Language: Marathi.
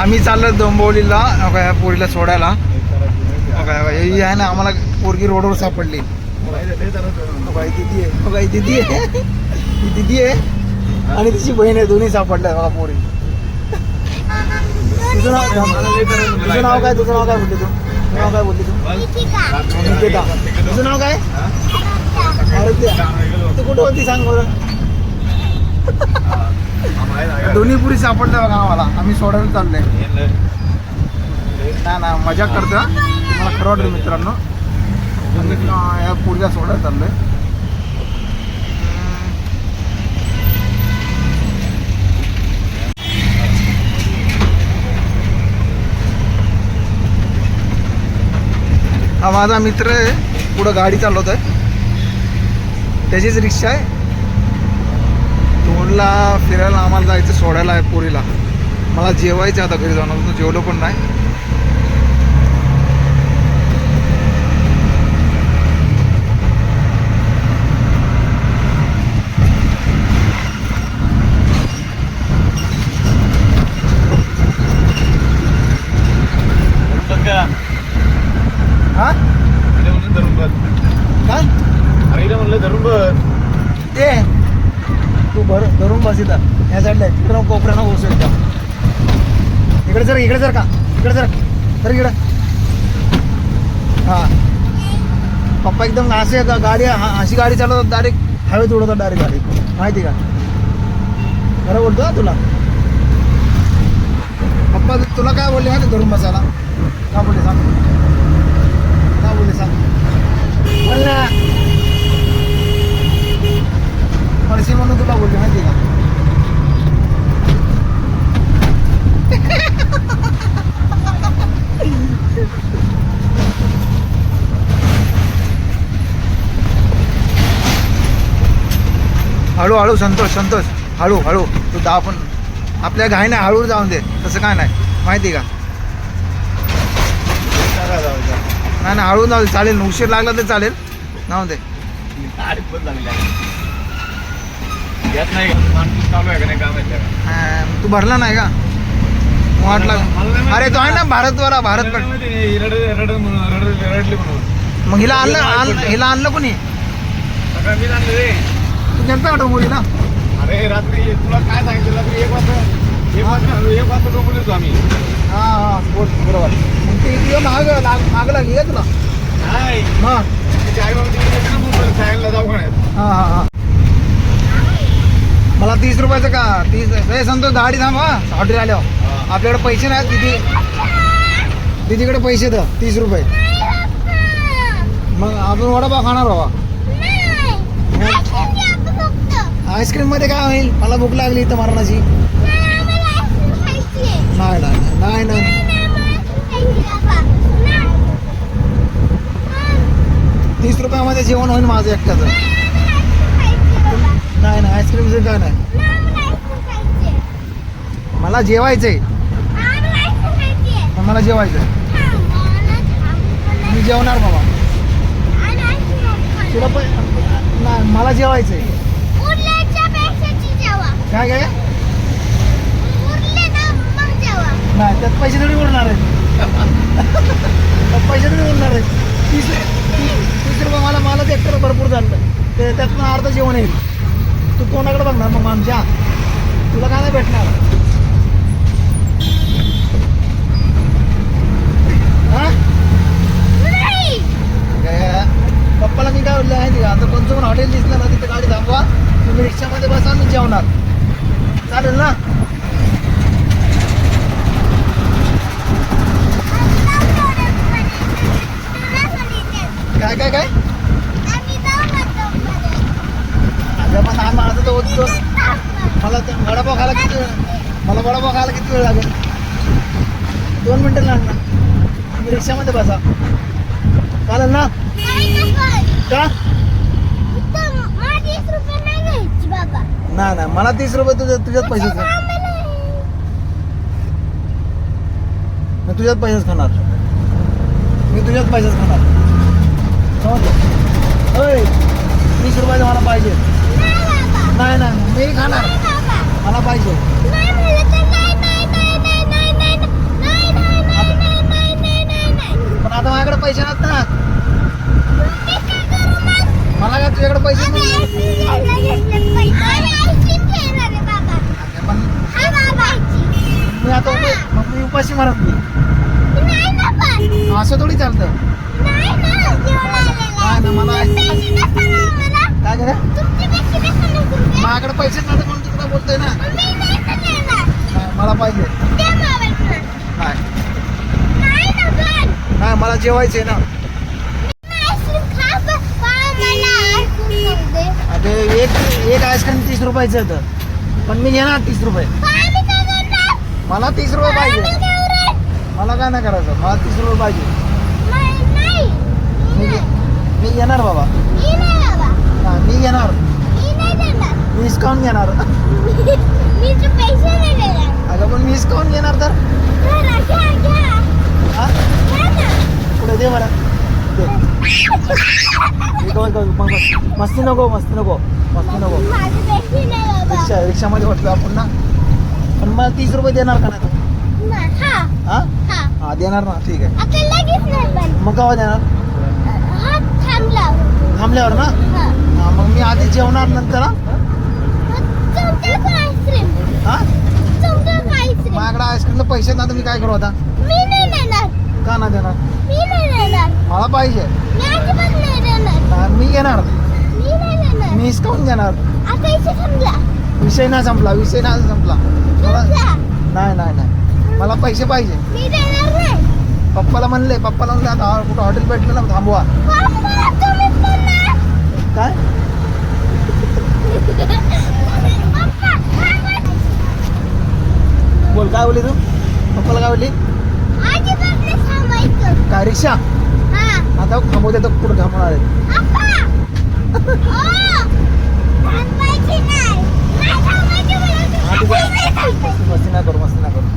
आम्ही चाललो डोंबवलीला का, ह्या पोरीला सोडायला. हो आहे ना आम्हाला पोरगी रोडवर सापडली. दिदी आहे. दिदी आहे. ही दिदी आहे. आणि तिची बहीण आहे दोन्ही सापडल्या बघा पोरी. तुझं नाव तुझं नाव काय? तुझं नाव काय बोलली तू? नाव काय बोलली तू? निकिता. तुझं नाव काय? तू कुठं होती सांग बरं. दोन्ही पुरी सापडल्या बघा आम्हाला. आम्ही सोडायला चाललोय. ना ना मजा करतो. मला खरं वाटेल मित्रांनो. या पुरीला सोडायला चाललोय. हा माझा मित्र आहे. पुढं गाडी चालवत आहे त्याचीच रिक्षा आहे. दोनला फिरायला आम्हाला जायचं सोडायला आहे पुरीला. मला जेवायचं आता घरी जाऊन अजून जेवलो पण नाही हा काय म्हणलं धरून बस ते तू भर धरून बस इथं. या साईडला आहे. तिकडं कोपऱ्यानं होऊ का इकडे जर इकडे जर का? इकडे जर. तर इकडं. हां. पप्पा एकदम असे गाडी हा- अशी गाडी चालवतात डायरेक्ट हवेत उडवतात डायरेक्ट गाडी. माहिती का? खरं बोलतो ना तुला. पप्पा तुला काय बोलले? माहिती धरून बसायला. का बोलले सांग का बोलले सांग बोल ना पडशील म्हणून तुला बोलले माहिती का हळू हळू संतोष संतोष. हळू हळू. तू दा पण आपल्या घाई नाही हळू जाऊन दे. तसं काय नाही. माहिती का? नाही ना हळू जाऊ दे. चालेल. उशीर लागला तर चालेल. जाऊ दे. नाही नाही हा, तू भरला नाही का? वाटला अरे तो आहे ना भारतवाला भारत मग हिला आणलं आण- हिला आणलं कोणी? तू गेलता का मुलीला अरे रात्री तुला काय सांगितलं? रात्री एक वाजता एक वाजता एक वाजता डोंबून येतो आम्ही. हा हा बोल बरोबर. मग ते इकडे माग लाग माग लागली का तुला? नाही. हा. त्याची आई बाबा तिकडे गेले ना मुंबईला शाळेला दवाखान्यात हा हा हा. मला तीस रुपयाचं का? तीस हे संतोष गाडी थांब हा. हॉटेल आल्यावर. आपल्याकडे पैसे नाहीत किती तिकडे पैसे द्या तीस रुपये. मग आपण वडापाव खाणार बाबा. आईस्क्रीममध्ये काय होईल? मला भूक लागली इथं मरणाची. नाही नाही नाही नाही तीस रुपयामध्ये जेवण होईल माझं एकट्याचं. नाही नाही आईस्क्रीमचं काय नाही. मला जेवायचंय. मला जेवायचंय. मी जेवणार बाबा. तुला पण नाही मला जेवायचंय. काय काय? नाही त्यात पैसे थोडी उरणार आहेत. त्यात पैसे थोडी उरणार आहेत. तीस तीस रुपये मला मला ते एकट्याला भरपूर झालं. ते त्यातनं अर्ध जेवण येईल. तू कोणाकडे बघणार मग आमच्या. तुला काय नाही भेटणार. हा? पप्पाला मी काय बोलले आहे आता कोणतं पण हॉटेल दिसलं ना तिथे गाडी थांबवा. तुम्ही रिक्षामध्ये बसा मी जेवणार. चालेल ना? काय काय काय? अगं पण हा माझं तर होतो मला ते वडापाव खायला किती वेळ मला वडापाव खायला किती वेळ लागेल? दोन मिनटं लागणार. तुम्ही रिक्षामध्ये बसा. चालेल ना? का? नाही नाही. मला तीस रुपये तुझ्या तुझ्याच पैसेच मी तुझ्याच पैसेच खाणार. मी तुझ्याच पैसेच खाणार. समजलं? होय तीस रुपयाचं मला पाहिजे. नाही नाही मी खाणार. मला पाहिजे. आता उप- मग मी उपाशी मारत नाही. नाही ना पण असं थोडी चालतं. नाही ना जेवण नाही ना, मला- पैसे नसताना काय करा तुमचे पैसे नसताना तुमचे. माझ्याकडे पैसे नव्हते म्हणून तुला बोलतोय ना. मी नाही ना देणार. नाही, मला पाहिजे. दे मोबाईल फोन. नाही. नाही ना पण. नाही मला जेवायचंय ना. आईस्क्रीम खा पण पा मला. आईस्क्रीम खाऊ दे अरे एक एक आईस्क्रीम तीस रुपयाचं होतं. पण मी घेणार तीस रुपये. मी काय मला तीस रुपये पाहिजे? मला काय नाही करायचं मला तीस रुपये पाहिजे. मा- घेणार बाबा. मी बाबा. हा, मी घेणार. मी अगं पण मी हिसकावून घेणार तर. हा? पुढे दे मला मस्ती नको मस्ती नको. मस्ती नको. रिक्षा रिक्षामध्ये बसलो आपण ना. पण मला तीस रुपये देणार का नाही तू? ना, हा. देणार ना ठीक आहे. मग केव्हा देणार? थांबला थांबल्यावर. ना? हा. मग मी आधी जेवणार नंतर हा? हा? माझ्याकडे आईस्क्रीमला पैसे ना तर मी काय करू आता? मी नाही देणार. का नाही देणार? मी नाही देणार. मला पाहिजे. मी देणार. हा, मी देणार. हिसकावून थांबला. विषय नाही संपला विषय नाही संपला. मला नाही नाही नाही. मला पैसे पाहिजे. पप्पाला म्हणले पप्पाला म्हणले आता कुठं हॉटेल भेटलं ना थांबवा. काय. बोल काय बोलली तू? पप्पाला काय बोलली? काय रिक्षा? हा. आता थांबवते तर कुठं थांबणार आहे? হাঁটু করো মাসিনা করো মাসিনা করো।